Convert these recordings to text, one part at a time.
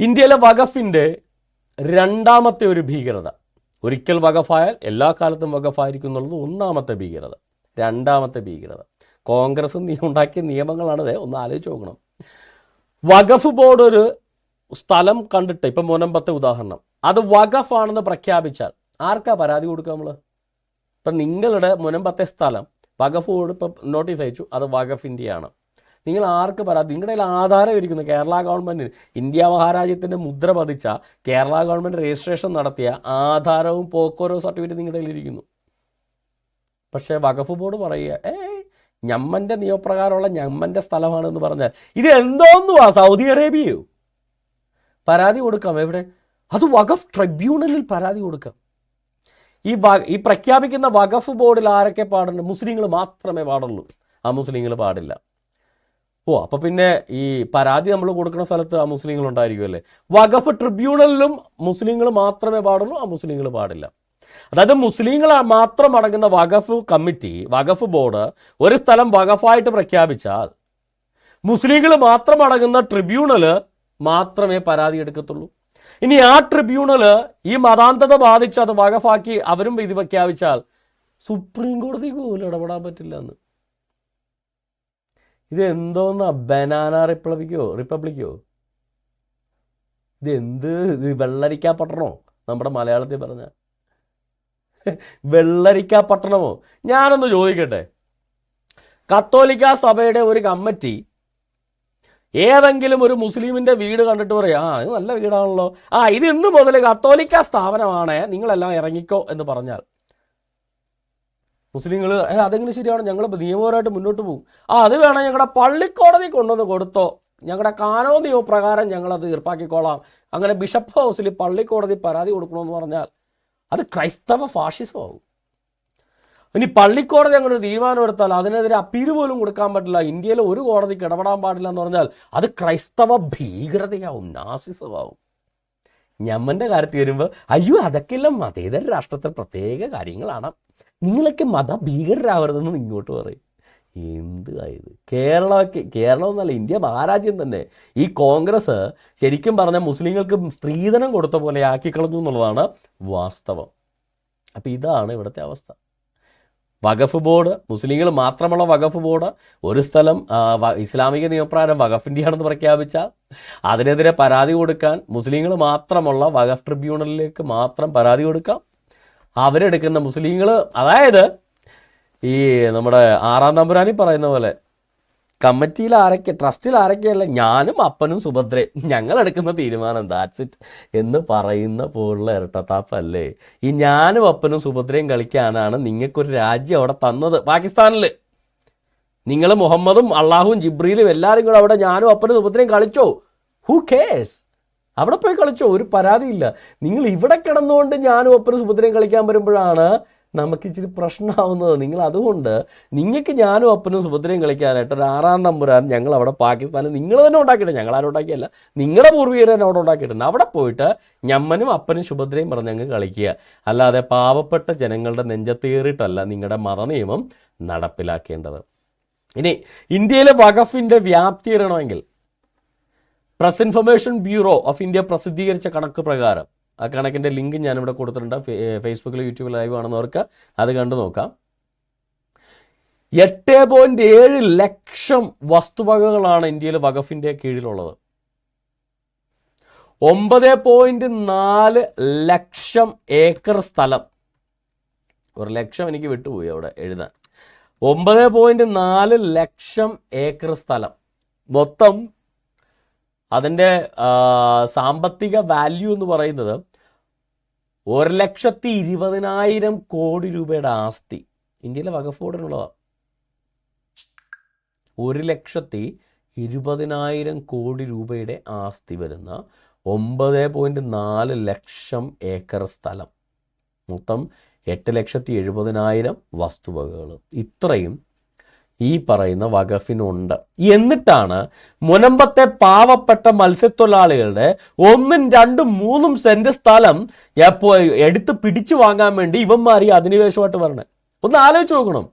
ഇന്ത്യയിലെ വഖഫിന്റെ രണ്ടാമത്തെ ഒരു ഭീകരത. ഒരിക്കൽ വഖഫായാൽ എല്ലാ കാലത്തും വഖഫായിരിക്കും എന്നുള്ളത് ഒന്നാമത്തെ ഭീകരത. രണ്ടാമത്തെ ഭീകരത. കോൺഗ്രസ് ഉണ്ടാക്കിയ നിയമങ്ങളാണത് ഒന്ന് ആലോചിച്ച് നോക്കണം. വഖഫ് ബോർഡ് ഒരു സ്ഥലം കണ്ടിട്ട് ഇപ്പം മുനമ്പത്തെ ഉദാഹരണം. അത് വഖഫാണെന്ന് പ്രഖ്യാപിച്ചാൽ ആർക്കാ പരാതി കൊടുക്കുക നമ്മൾ ഇപ്പം നിങ്ങളുടെ മുനമ്പത്തെ സ്ഥലം വഖഫ് ബോർഡ് ഇപ്പം നോട്ടീസ് അയച്ചു അത് വഖഫിന്റെയാണ് നിങ്ങൾ ആർക്ക് പരാതി നിങ്ങളുടെ കയ്യിൽ ആധാരം ഇരിക്കുന്നു കേരള ഗവൺമെന്റിന് ഇന്ത്യ മഹാരാജ്യത്തിന്റെ മുദ്ര പതിച്ച കേരള ഗവൺമെന്റ് രജിസ്ട്രേഷൻ നടത്തിയ ആധാരവും പോക്കോരോ സർട്ടിഫിക്കറ്റ് നിങ്ങളുടെ കയ്യിലിരിക്കുന്നു. പക്ഷേ വഖഫ് ബോർഡ് പറയുക ഏ ഞമ്മന്റെ നിയമപ്രകാരമുള്ള ഞമ്മന്റെ സ്ഥലമാണെന്ന് പറഞ്ഞാൽ ഇത് എന്തോന്നുവാ? സൗദി അറേബ്യയോ? പരാതി കൊടുക്കാം. എവിടെ? അത് വഖഫ് ട്രിബ്യൂണലിൽ പരാതി കൊടുക്കാം. ഈ ഈ പ്രഖ്യാപിക്കുന്ന വഖഫ് ബോർഡിൽ ആരൊക്കെ പാടുന്നുണ്ട് മുസ്ലിങ്ങൾ മാത്രമേ പാടുള്ളൂ. ആ മുസ്ലിങ്ങൾ പാടില്ല. ഓ അപ്പോൾ പിന്നെ ഈ പരാതി നമ്മൾ കൊടുക്കുന്ന സ്ഥലത്ത് ആ മുസ്ലിങ്ങൾ ഉണ്ടായിരിക്കുമല്ലേ വഖഫ് ട്രിബ്യൂണലിലും മുസ്ലിങ്ങൾ മാത്രമേ പാടുള്ളൂ ആ മുസ്ലിങ്ങൾ പാടില്ല. അതായത് മുസ്ലിങ്ങൾ മാത്രം അടങ്ങുന്ന വഖഫ് കമ്മിറ്റി വഖഫ് ബോർഡ് ഒരു സ്ഥലം വഖഫായിട്ട് പ്രഖ്യാപിച്ചാൽ മുസ്ലിങ്ങൾ മാത്രം അടങ്ങുന്ന ട്രിബ്യൂണൽ മാത്രമേ പരാതി എടുക്കത്തുള്ളൂ. ഇനി ആ ട്രിബ്യൂണൽ ഈ മതാന്തത ബാധിച്ച് അത് വകഫാക്കി അവരും വിധി പ്രഖ്യാപിച്ചാൽ സുപ്രീം കോടതി പോലും ഇടപെടാൻ പറ്റില്ല എന്ന്. ഇത് എന്തോന്നാ ബനാന റിപ്പബ്ലിക്കോ? റിപ്പബ്ലിക്കോ? ഇത് എന്ത് ഇത് വെള്ളരിക്കാ പട്ടണമോ നമ്മുടെ മലയാളത്തിൽ പറഞ്ഞ. വെള്ളരിക്കാ പട്ടണമോ ഞാനൊന്ന് ചോദിക്കട്ടെ. കത്തോലിക്ക സഭയുടെ ഒരു കമ്മിറ്റി ഏതെങ്കിലും ഒരു മുസ്ലിമിന്റെ വീട് കണ്ടിട്ട് പറയും ആ ഇത് നല്ല വീടാണല്ലോ. ആ ഇത് ഇന്ന് മുതൽ കത്തോലിക്ക സ്ഥാപനമാണ്. നിങ്ങളെല്ലാം ഇറങ്ങിക്കോ എന്ന് പറഞ്ഞാൽ മുസ്ലിങ്ങൾ ഏ അതെങ്ങനെ ശരിയാണ്? ഞങ്ങൾ നിയമപരമായിട്ട് മുന്നോട്ട് പോകും. ആ അത് വേണം ഞങ്ങളുടെ പള്ളിക്കോടതി കൊണ്ടുവന്ന് കൊടുത്തോ. ഞങ്ങളുടെ കാനോ നിയമപ്രകാരം ഞങ്ങളത് തീർപ്പാക്കിക്കോളാം അങ്ങനെ ബിഷപ്പ് ഹൗസിൽ പള്ളിക്കോടതി പരാതി കൊടുക്കണമെന്ന് പറഞ്ഞാൽ അത് ക്രൈസ്തവ ഫാഷിസമാവും. ഇനി പള്ളിക്കോടതി അങ്ങനെ ഒരു തീരുമാനം എടുത്താൽ അതിനെതിരെ അപ്പീൽ പോലും കൊടുക്കാൻ പറ്റില്ല. ഇന്ത്യയിലെ ഒരു കോടതിക്ക് ഇടപെടാൻ പാടില്ല എന്ന് പറഞ്ഞാൽ അത് ക്രൈസ്തവ ഭീകരതയാവും നാസിസമാവും. ഞമ്മന്റെ കാര്യത്തിൽ വരുമ്പോൾ അയ്യോ അതൊക്കെയല്ല മതേതര രാഷ്ട്രത്തെ പ്രത്യേക കാര്യങ്ങളാണ്. നിങ്ങളൊക്കെ മതഭീകരരാവരുതെന്ന് ഇങ്ങോട്ട് പറയും. എന്ത് ആയത്? കേരളമൊക്കെ കേരളം എന്നല്ല ഇന്ത്യ മഹാരാജ്യം തന്നെ. ഈ കോൺഗ്രസ് ശരിക്കും പറഞ്ഞാൽ മുസ്ലിങ്ങൾക്ക് സ്ത്രീധനം കൊടുത്ത പോലെ ആക്കിക്കളഞ്ഞു എന്നുള്ളതാണ് വാസ്തവം. അപ്പം ഇതാണ് ഇവിടുത്തെ അവസ്ഥ. വഖഫ് ബോർഡ് മുസ്ലിങ്ങൾ മാത്രമുള്ള വഖഫ് ബോർഡ് ഒരു സ്ഥലം ഇസ്ലാമിക നിയമപ്രകാരം വഖഫിന്റെയാണെന്ന് പ്രഖ്യാപിച്ചാൽ അതിനെതിരെ പരാതി കൊടുക്കാൻ മുസ്ലിങ്ങൾ മാത്രമുള്ള വഖഫ് ട്രിബ്യൂണലിലേക്ക് മാത്രം പരാതി കൊടുക്കാം. അവരെടുക്കുന്ന മുസ്ലിങ്ങൾ അതായത് ഈ നമ്മുടെ ആറാം തമ്പുരാനി പറയുന്ന പോലെ കമ്മിറ്റിയിൽ ആരൊക്കെ ട്രസ്റ്റിൽ ആരൊക്കെയല്ല ഞാനും അപ്പനും സുഭദ്രയും. ഞങ്ങൾ എടുക്കുന്ന തീരുമാനം ദാറ്റ്സ് ഇറ്റ് എന്ന് പറയുന്ന പോലുള്ള ഇരട്ടത്താപ്പല്ലേ. ഈ ഞാനും അപ്പനും സുഭദ്രയും കളിക്കാനാണ് നിങ്ങൾക്കൊരു രാജ്യം അവിടെ തന്നത്. പാകിസ്ഥാനിൽ. നിങ്ങൾ മുഹമ്മദും അള്ളാഹുവും ജിബ്രീലും എല്ലാവരും കൂടെ അവിടെ ഞാനും അപ്പനും സുഭദ്രയും കളിച്ചോ? ഹു കേസ് അവിടെ പോയി കളിച്ചോ ഒരു പരാതിയില്ല. നിങ്ങൾ ഇവിടെ കിടന്നുകൊണ്ട് ഞാനും അപ്പനും സുഭദ്രയും കളിക്കാൻ വരുമ്പോഴാണ് നമുക്ക് ഇച്ചിരി പ്രശ്നമാവുന്നത്. നിങ്ങൾ അതുകൊണ്ട് നിങ്ങൾക്ക് ഞാനും അപ്പനും സുഭദ്രയും കളിക്കാനായിട്ട് ഒരു ആറാം തമ്പുരാൻ ഞങ്ങൾ അവിടെ പാകിസ്ഥാനിൽ നിങ്ങൾ തന്നെ ഉണ്ടാക്കിയിട്ടുണ്ട്. ഞങ്ങൾ ആരും ഉണ്ടാക്കിയല്ല. നിങ്ങളുടെ പൂർവികർ തന്നെ അവിടെ ഉണ്ടാക്കിയിട്ടുണ്ട്. അവിടെ പോയിട്ട് ഞമ്മനും അപ്പനും സുഭദ്രയും പറഞ്ഞ് ഞങ്ങൾ കളിക്കുക. അല്ലാതെ പാവപ്പെട്ട ജനങ്ങളുടെ നെഞ്ചത്തേറിയിട്ടല്ല നിങ്ങളുടെ മതനിയമം നടപ്പിലാക്കേണ്ടത്. ഇനി ഇന്ത്യയിലെ വഖഫിന്റെ വ്യാപ്തി അറിയണമെങ്കിൽ press information bureau of India പ്രസിദ്ധീകരിച്ച കണക്ക് പ്രകാരം. ആ കണക്കിന്റെ ലിങ്ക് ഞാനിവിടെ കൊടുത്തിട്ടുണ്ട്. ഫേസ്ബുക്കിലോ യൂട്യൂബിൽ ലൈവ് ആണെന്നവർക്ക് അത് കണ്ടു നോക്കാം. എട്ട് പോയിന്റ് ഏഴ് ലക്ഷം വസ്തുവകകളാണ് ഇന്ത്യയിൽ വഖഫിന്റെ കീഴിലുള്ളത്. ഒമ്പത് പോയിന്റ് നാല് ലക്ഷം ഏക്കർ സ്ഥലം. ഒരു ലക്ഷം എനിക്ക് വിട്ടുപോയി അവിടെ എഴുതാൻ. ഒമ്പത് പോയിന്റ് നാല് ലക്ഷം ഏക്കർ സ്ഥലം. മൊത്തം അതിന്റെ സാമ്പത്തിക വാല്യൂ എന്ന് പറയുന്നത് ഒരു ലക്ഷത്തി ഇരുപതിനായിരം കോടി രൂപയുടെ ആസ്തി. ഇന്ത്യയിലെ വഖഫ് ബോർഡിനുള്ളതാണ് ഒരു ലക്ഷത്തി ഇരുപതിനായിരം കോടി രൂപയുടെ ആസ്തി വരുന്ന ഒമ്പത് പോയിന്റ് നാല് ലക്ഷം ഏക്കർ സ്ഥലം. മൊത്തം എട്ട് ലക്ഷത്തി എഴുപതിനായിരം വസ്തുവകകൾ ഇത്രയും ഈ പറയുന്ന വകഫിനുണ്ട് എന്നിട്ടാണ് മുനമ്പത്തെ പാവപ്പെട്ട മത്സ്യത്തൊഴിലാളികളുടെ ഒന്നും രണ്ടും മൂന്നും സെന്റ് സ്ഥലം എപ്പോ എടുത്ത് പിടിച്ചു വാങ്ങാൻ വേണ്ടി ഇവന്മാർ ഈ അധിനിവേശമായിട്ട് വരണേ. ഒന്ന് ആലോചിച്ച് നോക്കണം.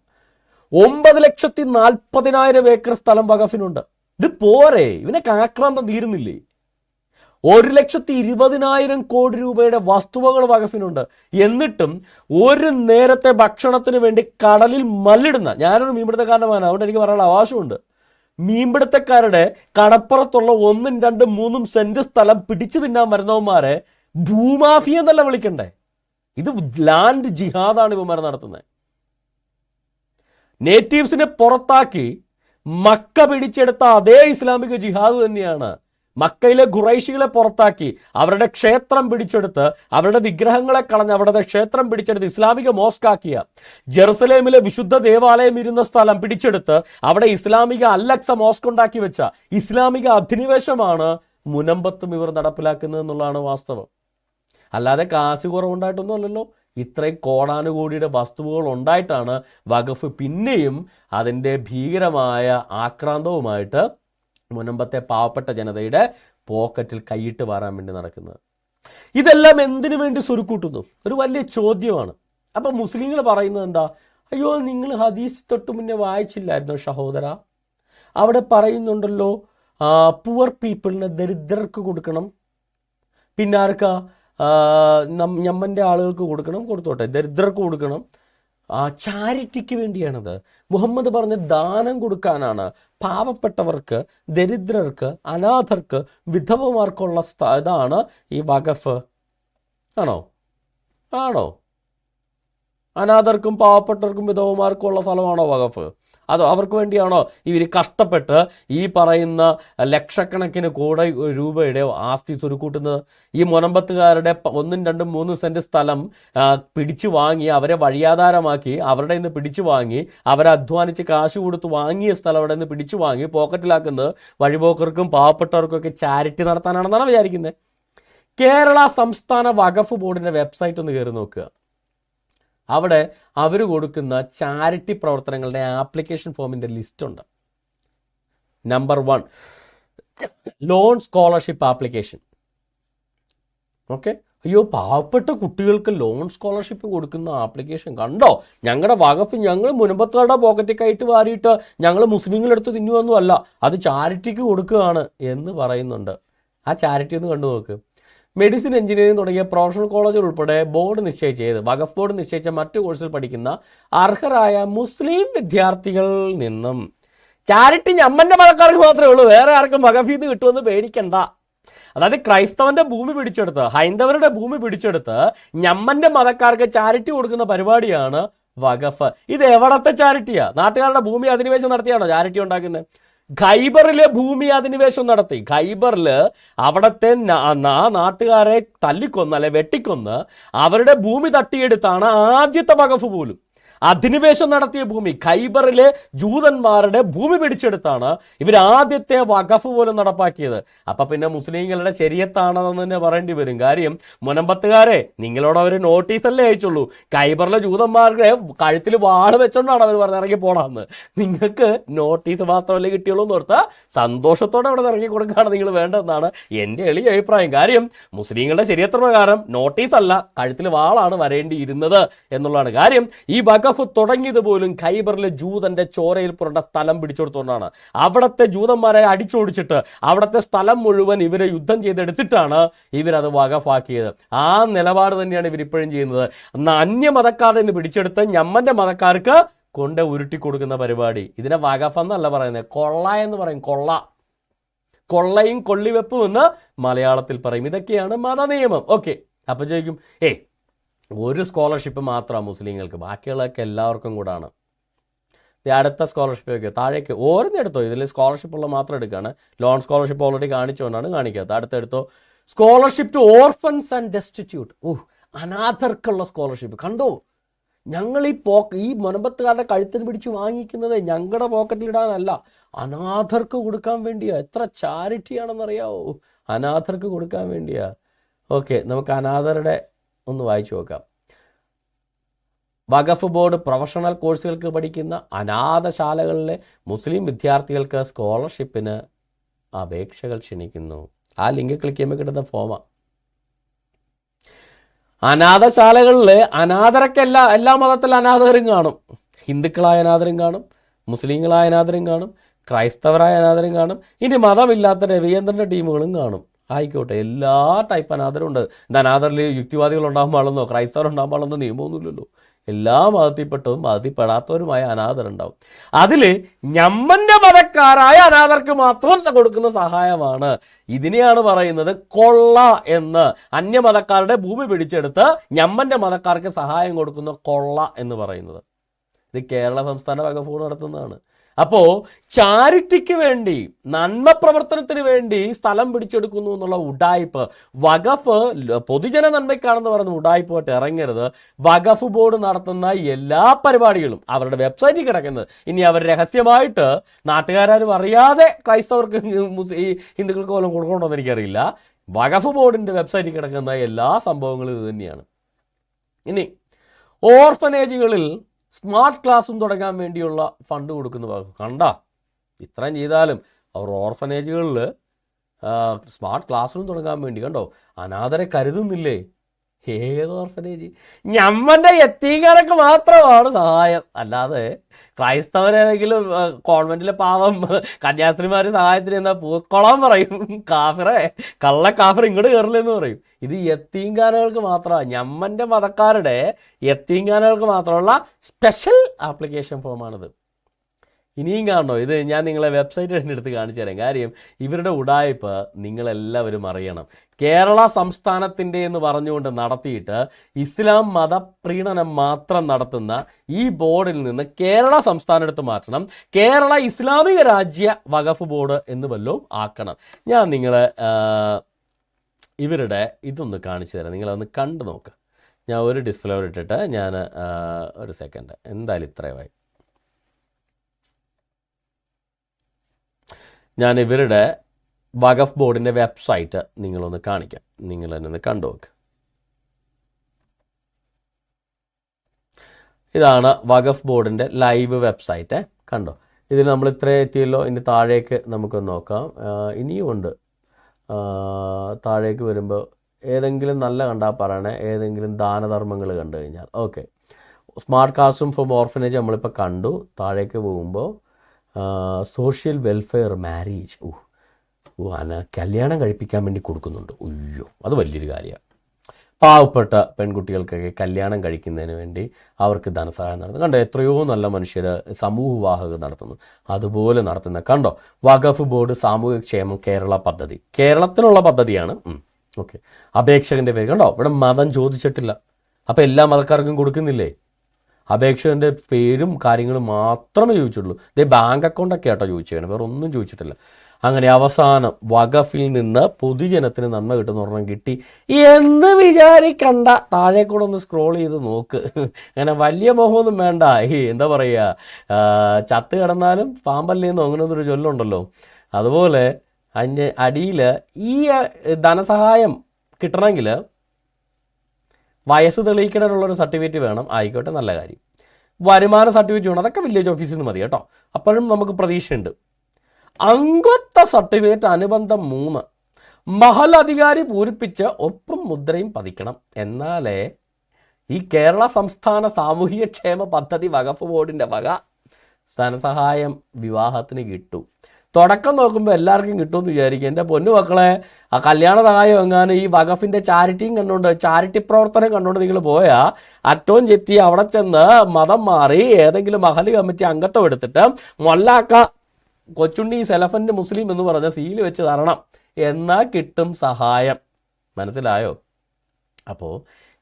ഒമ്പത് ലക്ഷത്തി നാൽപ്പതിനായിരം ഏക്കർ സ്ഥലം വകഫിനുണ്ട് ഇത് പോരെ? ഇവനെ ആക്രാന്തം തീരുന്നില്ലേ? ഒരു ലക്ഷത്തി ഇരുപതിനായിരം കോടി രൂപയുടെ വസ്തുവകൾ വകഫിനുണ്ട്. എന്നിട്ടും ഒരു നേരത്തെ ഭക്ഷണത്തിന് വേണ്ടി കടലിൽ മല്ലിടുന്ന ഞാനൊരു മീൻപിടുത്തക്കാരനമാണ് അതുകൊണ്ട് എനിക്ക് പറയാനുള്ള അവകാശമുണ്ട്. മീൻപിടുത്തക്കാരുടെ കടപ്പുറത്തുള്ള ഒന്നും രണ്ടും മൂന്നും സെന്റ് സ്ഥലം പിടിച്ചു തിന്നാൻ വരുന്നവന്മാരെ ഭൂമാഫിയ എന്നല്ല വിളിക്കണ്ടേ. ഇത് ലാൻഡ് ജിഹാദാണ് ഇവന്മാർ നടത്തുന്നത്. നേറ്റീവ്സിനെ പുറത്താക്കി മക്ക പിടിച്ചെടുത്ത അതേ ഇസ്ലാമിക ജിഹാദ് തന്നെയാണ് മക്കയിലെ ഖുറൈശികളെ പുറത്താക്കി അവരുടെ ക്ഷേത്രം പിടിച്ചെടുത്ത് അവരുടെ വിഗ്രഹങ്ങളെ കളഞ്ഞ് അവരുടെ ക്ഷേത്രം പിടിച്ചെടുത്ത് ഇസ്ലാമിക മോസ്കാക്കിയ ജെറുസലേമിലെ വിശുദ്ധ ദേവാലയം ഇരുന്ന സ്ഥലം പിടിച്ചെടുത്ത് അവിടെ ഇസ്ലാമിക അല്ലക്സ മോസ്ക് ഉണ്ടാക്കി വെച്ച ഇസ്ലാമിക അധിനിവേശമാണ് മുനമ്പത്തും ഇവർ നടപ്പിലാക്കുന്നത് എന്നുള്ളതാണ് വാസ്തവം. അല്ലാതെ കാശ് കുറവുണ്ടായിട്ടൊന്നും അല്ലല്ലോ ഇത്രയും കോടാനുകോടിയുടെ വസ്തുവകൾ ഉണ്ടായിട്ടാണ് വഖഫ് പിന്നെയും അതിന്റെ ഭീകരമായ ആക്രാന്തവുമായിട്ട് മുനമ്പത്തെ പാവപ്പെട്ട ജനതയുടെ പോക്കറ്റിൽ കൈയിട്ട് വാരാൻ വേണ്ടി നടക്കുന്നത്. ഇതെല്ലാം എന്തിനു വേണ്ടി സ്വരുക്കൂട്ടുന്നു? ഒരു വലിയ ചോദ്യമാണ്. അപ്പം മുസ്ലിങ്ങൾ പറയുന്നത് എന്താ? അയ്യോ നിങ്ങൾ ഹദീസ് തൊട്ട് മുന്നേ വായിച്ചില്ലായിരുന്നോ സഹോദര? അവിടെ പറയുന്നുണ്ടല്ലോ പുവർ പീപ്പിളിന് ദരിദ്രർക്ക് കൊടുക്കണം. പിന്നെ ആർക്കാ? ആ, നം- ഞമ്മന്റെ ആളുകൾക്ക് കൊടുക്കണം കൊടുത്തോട്ടെ. ദരിദ്രർക്ക് കൊടുക്കണം. ചാരിറ്റിക്ക് വേണ്ടിയാണത്. മുഹമ്മദ് പറഞ്ഞ ദാനം കൊടുക്കാനാണ് പാവപ്പെട്ടവർക്ക് ദരിദ്രർക്ക് അനാഥർക്ക് വിധവമാർക്കുള്ള ഇതാണ് ഈ വഖഫ്. ആണോ? ആണോ? അനാഥർക്കും പാവപ്പെട്ടവർക്കും വിധവമാർക്കും ഉള്ള സ്ഥലമാണോ വഖഫ്? അതോ അവർക്ക് വേണ്ടിയാണോ? ഇവർ കഷ്ടപ്പെട്ട് ഈ പറയുന്ന ലക്ഷക്കണക്കിന് കോടി രൂപയുടെ ആസ്തി സ്വരുക്കൂട്ടുന്നത്. ഈ മുനമ്പത്തുകാരുടെ ഒന്നും രണ്ടും മൂന്നും സെന്റ് സ്ഥലം പിടിച്ചു വാങ്ങി അവരെ വഴിയാധാരമാക്കി അവരുടെ നിന്ന് പിടിച്ചു വാങ്ങി അവരെ അധ്വാനിച്ച് കാശ് കൊടുത്ത് വാങ്ങിയ സ്ഥലം അവിടെ നിന്ന് പിടിച്ചു വാങ്ങി പോക്കറ്റിലാക്കുന്നത് വഴിപോക്കർക്കും പാവപ്പെട്ടവർക്കൊക്കെ ചാരിറ്റി നടത്താനാണെന്നാണ് വിചാരിക്കുന്നത്. കേരള സംസ്ഥാന വഖഫ് ബോർഡിന്റെ വെബ്സൈറ്റ് ഒന്ന് കയറി നോക്കുക. അവിടെ അവർ കൊടുക്കുന്ന ചാരിറ്റി പ്രവർത്തനങ്ങളുടെ ആപ്ലിക്കേഷൻ ഫോമിന്റെ ലിസ്റ്റുണ്ട് number one loan scholarship application okay അയ്യോ പാവപ്പെട്ട കുട്ടികൾക്ക് ലോൺ സ്കോളർഷിപ്പ് കൊടുക്കുന്ന ആപ്ലിക്കേഷൻ കണ്ടോ? ഞങ്ങളുടെ വകഫ് ഞങ്ങൾ മുനമ്പത്തുകാരുടെ പോക്കറ്റിൽ കയറ്റി വാരിയിട്ട് ഞങ്ങൾ മുസ്ലിങ്ങളെടുത്ത് തിന്നുവൊന്നും അല്ല അത് ചാരിറ്റിക്ക് കൊടുക്കുകയാണ് എന്ന് പറയുന്നുണ്ട്. ആ ചാരിറ്റി ഒന്ന് കണ്ടു നോക്ക് മെഡിസിൻ എഞ്ചിനീയറിംഗ് തുടങ്ങിയ പ്രൊഫഷണൽ കോളേജുകൾ ഉൾപ്പെടെ ബോർഡ് നിശ്ചയിച്ച ഏത് വഖഫ് ബോർഡ് നിശ്ചയിച്ച മറ്റു കോഴ്സിൽ പഠിക്കുന്ന അർഹരായ മുസ്ലിം വിദ്യാർത്ഥികളിൽ നിന്നും. ചാരിറ്റി ഞമ്മന്റെ മതക്കാർക്ക് മാത്രമേ ഉള്ളൂ. വേറെ ആർക്കും വഖഫീന്ന് കിട്ടുമെന്ന് പേടിക്കണ്ട. അതായത് ക്രൈസ്തവന്റെ ഭൂമി പിടിച്ചെടുത്ത് ഹൈന്ദവരുടെ ഭൂമി പിടിച്ചെടുത്ത് ഞമ്മന്റെ മതക്കാർക്ക് ചാരിറ്റി കൊടുക്കുന്ന പരിപാടിയാണ് വഖഫ്. ഇത് എവിടത്തെ ചാരിറ്റിയാ? നാട്ടുകാരുടെ ഭൂമി അധിനിവേശം നടത്തിയാണോ ചാരിറ്റി ഉണ്ടാക്കുന്നത്? ഖൈബറിലെ ഭൂമി അധിനിവേശം നടത്തി. ഖൈബറിൽ അവിടത്തെ ആ നാട്ടുകാരെ തല്ലിക്കൊന്ന് അല്ലെ വെട്ടിക്കൊന്ന് അവരുടെ ഭൂമി തട്ടിയെടുത്താണ് ആദ്യത്തെ വകഫ് പോലും. അധിനിവേശം നടത്തിയ ഭൂമി. ഖൈബറിലെ ജൂതന്മാരുടെ ഭൂമി പിടിച്ചെടുത്താണ് ഇവർ ആദ്യത്തെ വഖഫ് പോലും നടപ്പാക്കിയത്. അപ്പൊ പിന്നെ മുസ്ലിങ്ങളുടെ ശരിയത്താണെന്ന് തന്നെ പറയേണ്ടി വരും. കാര്യം മുനമ്പത്തുകാരെ നിങ്ങളോട് അവർ നോട്ടീസല്ലേ അയച്ചുള്ളൂ. ഖൈബറിലെ ജൂതന്മാരുടെ കഴുത്തിൽ വാൾ വെച്ചോണ്ടാണ് അവർ പറഞ്ഞ് ഇറങ്ങി പോടാന്ന് നിങ്ങൾക്ക് നോട്ടീസ് മാത്രമല്ലേ കിട്ടിയുള്ളൂ എന്ന് ഓർത്താൽ സന്തോഷത്തോടെ അവിടെ ഇറങ്ങി കൊടുക്കുകയാണ് നിങ്ങൾ വേണ്ടതെന്നാണ് എന്റെ എളിയ അഭിപ്രായം. കാര്യം മുസ്ലിങ്ങളുടെ ശരിയത്ര പ്രകാരം നോട്ടീസ് അല്ല കഴുത്തിൽ വാളാണ് വരേണ്ടിയിരുന്നത് എന്നുള്ളതാണ്. കാര്യം ഈ വഖഫ് തുടങ്ങിയത് പോലും ഖൈബറിലെ ജൂതന്റെ ചോരയിൽ പുരണ്ട സ്ഥലം പിടിച്ചെടുത്തുകൊണ്ടാണ്. അവിടത്തെ ജൂതന്മാരെ അടിച്ചോടിച്ചിട്ട് അവിടത്തെ സ്ഥലം മുഴുവൻ ഇവരെ യുദ്ധം ചെയ്തെടുത്തിട്ടാണ് ഇവരത് വഖഫാക്കിയത്. ആ നിലപാട് തന്നെയാണ് ഇവരിപ്പോഴും ചെയ്യുന്നത്. എന്നാൽ അന്യമതക്കാരുടെ നിന്ന് പിടിച്ചെടുത്ത് ഞമ്മന്റെ മതക്കാർക്ക് കൊണ്ട് ഉരുട്ടി കൊടുക്കുന്ന പരിപാടി. ഇതിനെ വകഫ എന്നല്ല പറയുന്നത്. കൊള്ള എന്ന് പറയും. കൊള്ള. കൊള്ളയും കൊള്ളിവെപ്പും എന്ന് മലയാളത്തിൽ പറയും. ഇതൊക്കെയാണ് മതനിയമം. ഓക്കെ. അപ്പൊ ചോദിക്കും ഏയ് ഒരു സ്കോളർഷിപ്പ് മാത്രമാണ് മുസ്ലിങ്ങൾക്ക് ബാക്കിയുള്ളതൊക്കെ എല്ലാവർക്കും കൂടാണ്. അടുത്ത സ്കോളർഷിപ്പ് ഒക്കെ താഴേക്ക് ഓരോന്നും എടുത്തോ ഇതിൽ സ്കോളർഷിപ്പ് ഉള്ള മാത്രം എടുക്കുകയാണ് ലോൺ സ്കോളർഷിപ്പ് ഓൾറെഡി കാണിച്ചുകൊണ്ടാണ് കാണിക്കാത്തത്. അടുത്തെടുത്തോ scholarship to orphans and destitute ഓ അനാഥർക്കുള്ള സ്കോളർഷിപ്പ്. കണ്ടോ? ഞങ്ങൾ ഈ പോക്ക് ഈ മുനമ്പത്തുകാരുടെ കഴുത്തിന് പിടിച്ച് വാങ്ങിക്കുന്നത് ഞങ്ങളുടെ പോക്കറ്റിലിടാനല്ല അനാഥർക്ക് കൊടുക്കാൻ വേണ്ടിയാ. എത്ര ചാരിറ്റിയാണെന്നറിയാവോ അനാഥർക്ക് കൊടുക്കാൻ വേണ്ടിയാ. ഓക്കെ നമുക്ക് അനാഥരുടെ ഒന്ന് വായിച്ചു നോക്കാം. വഖഫ് ബോർഡ് പ്രൊഫഷണൽ കോഴ്സുകൾക്ക് പഠിക്കുന്ന അനാഥശാലകളിലെ മുസ്ലിം വിദ്യാർത്ഥികൾക്ക് സ്കോളർഷിപ്പിന് അപേക്ഷകൾ ക്ഷണിക്കുന്നു. ആ ലിങ്ക് ക്ലിക്ക് ചെയ്യുമ്പോൾ കിട്ടുന്ന ഫോമാണ് അനാഥശാലകളിൽ അനാഥരൊക്കെ എല്ലാ എല്ലാ മതത്തിലും അനാഥരും കാണും. ഹിന്ദുക്കളായ അനാഥരും കാണും മുസ്ലിങ്ങളായ അനാഥരും കാണും ക്രൈസ്തവരായ അനാഥരും കാണും ഇനി മതമില്ലാത്ത രവീന്ദ്രന്റെ ടീമുകളും കാണും. ആയിക്കോട്ടെ. എല്ലാ ടൈപ്പ് അനാഥരും ഉണ്ട്. അനാദറിൽ യുക്തിവാദികൾ ഉണ്ടാകാൻ പാടുന്നോ ക്രൈസ്തവർ ഉണ്ടാകാൻ പാടുന്നോ നിയമമൊന്നുമില്ലല്ലോ. എല്ലാ മതത്തിൽപ്പെട്ടതും മതത്തിൽപ്പെടാത്തവരുമായ അനാഥരുണ്ടാവും അതിൽ ഞമ്മന്റെ മതക്കാരായ അനാഥർക്ക് മാത്രം കൊടുക്കുന്ന സഹായമാണ്. ഇതിനെയാണ് പറയുന്നത് കൊള്ള എന്ന്. അന്യമതക്കാരുടെ ഭൂമി പിടിച്ചെടുത്ത് ഞമ്മന്റെ മതക്കാർക്ക് സഹായം കൊടുക്കുന്ന കൊള്ള എന്ന് പറയുന്നത്. ഇത് കേരള സംസ്ഥാന വകുപ്പ് നടത്തുന്നതാണ്. അപ്പോൾ ചാരിറ്റിക്ക് വേണ്ടി നന്മ പ്രവർത്തനത്തിന് വേണ്ടി സ്ഥലം പിടിച്ചെടുക്കുന്നു എന്നുള്ള ഉഡായിപ്പ് വഖഫ് പൊതുജന നന്മയ്ക്കാണെന്ന് പറയുന്ന ഉഡായിപ്പായിട്ട് ഇറങ്ങരുത്. വഖഫ് ബോർഡ് നടത്തുന്ന എല്ലാ പരിപാടികളും അവരുടെ വെബ്സൈറ്റിൽ കിടക്കുന്നത്. ഇനി അവർ രഹസ്യമായിട്ട് നാട്ടുകാരും അറിയാതെ ക്രൈസ്തവർക്ക് ഈ ഹിന്ദുക്കൾക്ക് പോലും കൊടുക്കണമെന്ന് എനിക്കറിയില്ല. വഖഫ് ബോർഡിന്റെ വെബ്സൈറ്റിൽ കിടക്കുന്ന എല്ലാ സംഭവങ്ങളും ഇത് തന്നെയാണ്. ഇനി ഓർഫനേജുകളിൽ സ്മാർട്ട് ക്ലാസ്സും തുടങ്ങാൻ വേണ്ടിയുള്ള ഫണ്ട് കൊടുക്കുന്ന ഭാഗം കണ്ട? ഇത്രയും ചെയ്താലും അവർ ഓർഫനേജുകളിൽ സ്മാർട്ട് ക്ലാസ് റൂം തുടങ്ങാൻ വേണ്ടി. കണ്ടോ? അനാഥരെ കരുതുന്നില്ലേ? ഏത് ഓർഫനേജ്? ഞമ്മന്റെ എത്തീകാരൊക്കെ മാത്രമാണ് സഹായം. അല്ലാതെ ക്രൈസ്തവരേതെങ്കിലും കോൺവെന്റിലെ പാവം കന്യാസ്ത്രീമാർ സഹായത്തിന് എന്താ പൂക്കോളം പറയും. കാഫിറെ കള്ള കാഫർ ഇങ്ങോട്ട് കയറില്ലെന്ന് പറയും. ഇത് എത്തീങ്കാനകൾക്ക് മാത്രമാണ് ഞമ്മന്റെ മതക്കാരുടെ എത്തീങ്കാനകൾക്ക് മാത്രമുള്ള സ്പെഷ്യൽ ആപ്ലിക്കേഷൻ ഫോമാണിത്. ഇനിയും കാണണോ? ഇത് ഞാൻ നിങ്ങളെ വെബ്സൈറ്റ് എന്റെ അടുത്ത് കാണിച്ചു തരാം. കാര്യം ഇവരുടെ ഉടായ്പ നിങ്ങളെല്ലാവരും അറിയണം. കേരള സംസ്ഥാനത്തിന്റെ എന്ന് പറഞ്ഞുകൊണ്ട് നടത്തിയിട്ട് ഇസ്ലാം മതപ്രീണനം മാത്രം നടത്തുന്ന ഈ ബോർഡിൽ നിന്ന് കേരള സംസ്ഥാനം എടുത്ത് മാറ്റണം. കേരള ഇസ്ലാമിക രാജ്യ വഖഫ് ബോർഡ് എന്ന് വല്ലതും ആക്കണം. ഞാൻ നിങ്ങളെ ഇവരുടെ ഇതൊന്ന് കാണിച്ചു തരാം. നിങ്ങളൊന്ന് കണ്ടു നോക്കുക ഞാൻ ഒരു ഡിസ്പ്ലേ ഇട്ടിട്ട് ഞാൻ ഒരു സെക്കൻഡ് എന്തായാലും ഇത്രയുമായി ഞാൻ ഇവരുടെ വഖഫ് ബോർഡിന്റെ വെബ്സൈറ്റ് നിങ്ങളൊന്ന് കാണിക്കാം. നിങ്ങൾ തന്നെ ഒന്ന് കണ്ടു നോക്ക്. ഇതാണ് വഖഫ് ബോർഡിന്റെ ലൈവ് വെബ്സൈറ്റ്. കണ്ടോ? ഇതിൽ നമ്മൾ ഇത്രേ എത്തിയല്ലോ. ഇനി താഴേക്ക് നമുക്ക് നോക്കാം. ഇനിയും ഉണ്ട്. താഴേക്ക് വരുമ്പോൾ ഏതെങ്കിലും നല്ല കണ്ടാൽ പറയണേ. ഏതെങ്കിലും ദാനധർമ്മങ്ങൾ കണ്ടു കഴിഞ്ഞാൽ. ഓക്കെ. സ്മാർട്ട് കാസ്റ്റും ഫോർ ഓർഫനേജ് നമ്മളിപ്പോൾ കണ്ടു. താഴേക്ക് പോകുമ്പോൾ സോഷ്യൽ വെൽഫെയർ മാരേജ് ഓ ഓ അന കല്യാണം കഴിപ്പിക്കാൻ വേണ്ടി കൊടുക്കുന്നുണ്ട്. ഉയ്യോ അത് വലിയൊരു കാര്യമാണ് പാവപ്പെട്ട പെൺകുട്ടികൾക്കൊക്കെ കല്യാണം കഴിക്കുന്നതിന് വേണ്ടി അവർക്ക് ധനസഹായം നടത്തുന്നു. കണ്ടോ എത്രയോ നല്ല മനുഷ്യർ സമൂഹവാഹകം നടത്തുന്നു. അതുപോലെ നടത്തുന്ന കണ്ടോ വഖഫ് ബോർഡ് സാമൂഹിക ക്ഷേമം കേരള പദ്ധതി. കേരളത്തിലുള്ള പദ്ധതിയാണ് ഓക്കെ. അപേക്ഷകന്റെ പേര് കണ്ടോ ഇവിടെ മതം ചോദിച്ചിട്ടില്ല. അപ്പോൾ എല്ലാ മതക്കാർക്കും കൊടുക്കുന്നില്ലേ? അപേക്ഷകന്റെ പേരും കാര്യങ്ങളും മാത്രമേ ചോദിച്ചിട്ടുള്ളൂ ഇതേ ബാങ്ക് അക്കൗണ്ടൊക്കെ ആട്ടോ ചോദിച്ചതാണ് വേറെ ഒന്നും ചോദിച്ചിട്ടില്ല. അങ്ങനെ അവസാനം വഖഫിൽ നിന്ന് പൊതുജനത്തിന് നന്മ കിട്ടുന്ന ഒരെണ്ണം കിട്ടി. എന്ന് വിചാരിക്കണ്ട. താഴെ കൂടെ ഒന്ന് സ്ക്രോൾ ചെയ്ത് നോക്ക്. അങ്ങനെ വലിയ മോഹമൊന്നും വേണ്ട. ഈ എന്താ പറയുക ചത്ത് കിടന്നാലും പാമ്പല്ലേന്നോ അങ്ങനെ ഒരു ചൊല്ലുണ്ടല്ലോ. അതുപോലെ അതിന്റെ അടിയിൽ ഈ ധനസഹായം കിട്ടണമെങ്കിൽ വയസ്സ് തെളിയിക്കണമെന്നുള്ളൊരു സർട്ടിഫിക്കറ്റ് വേണം. ആയിക്കോട്ടെ നല്ല കാര്യം. വരുമാന സർട്ടിഫിക്കറ്റ് വേണം. അതൊക്കെ വില്ലേജ് ഓഫീസിൽ നിന്ന് മതി കേട്ടോ. അപ്പോഴും നമുക്ക് പ്രതീക്ഷയുണ്ട്. അംഗത്വ സർട്ടിഫിക്കറ്റ് അനുബന്ധം മൂന്ന്. മഹൽ അധികാരി പൂരിപ്പിച്ച് ഒപ്പം മുദ്രയും പതിക്കണം. എന്നാലേ ഈ കേരള സംസ്ഥാന സാമൂഹിക ക്ഷേമ പദ്ധതി വകഫ് ബോർഡിന്റെ വക ധനസഹായം വിവാഹത്തിന് കിട്ടും. തുടക്കം നോക്കുമ്പോൾ എല്ലാവർക്കും കിട്ടുമെന്ന് വിചാരിക്കും. എന്റെ പൊന്നു മക്കളെ ആ കല്യാണ സഹായം എങ്ങാനും ഈ വകഫിന്റെ ചാരിറ്റിയും കണ്ടുകൊണ്ട് ചാരിറ്റി പ്രവർത്തനം കണ്ടുകൊണ്ട് നിങ്ങൾ പോയാൽ അറ്റവും ചെത്തി അവിടെ ചെന്ന് മതം മാറി ഏതെങ്കിലും മഹൽ കമ്മിറ്റി അംഗത്വം എടുത്തിട്ട് മൊല്ലാക്ക കൊച്ചുണ്ണി സെലഫന്റ് മുസ്ലിം എന്ന് പറഞ്ഞ സീൽ വെച്ച് തരണം. എന്നാൽ കിട്ടും സഹായം. മനസ്സിലായോ? അപ്പോൾ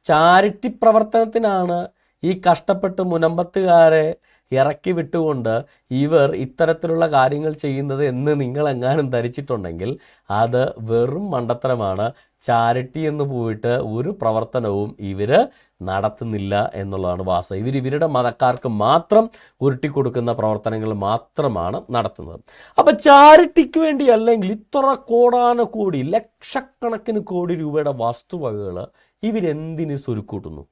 ചാരിറ്റി പ്രവർത്തനത്തിനാണ് ഈ കഷ്ടപ്പെട്ട് മുനമ്പത്തുകാരെ ഇറക്കി വിട്ടുകൊണ്ട് ഇവർ ഇത്തരത്തിലുള്ള കാര്യങ്ങൾ ചെയ്യുന്നത് എന്ന് നിങ്ങൾ എങ്ങാനും ധരിച്ചിട്ടുണ്ടെങ്കിൽ അത് വെറും മണ്ടത്തരമാണ്. ചാരിറ്റി എന്ന് പോയിട്ട് ഒരു പ്രവർത്തനവും ഇവർ നടത്തുന്നില്ല എന്നുള്ളതാണ് വാസ്തവം. ഇവർ ഇവരുടെ മതക്കാർക്ക് മാത്രം ഉരുട്ടിക്കൊടുക്കുന്ന പ്രവർത്തനങ്ങൾ മാത്രമാണ് നടത്തുന്നത്. അപ്പം ചാരിറ്റിക്ക് വേണ്ടി അല്ലെങ്കിൽ ഇത്ര കോടാന കോടി ലക്ഷക്കണക്കിന് കോടി രൂപയുടെ വസ്തുവകകൾ ഇവരെന്തിന് സ്വരുക്കൂട്ടുന്നു?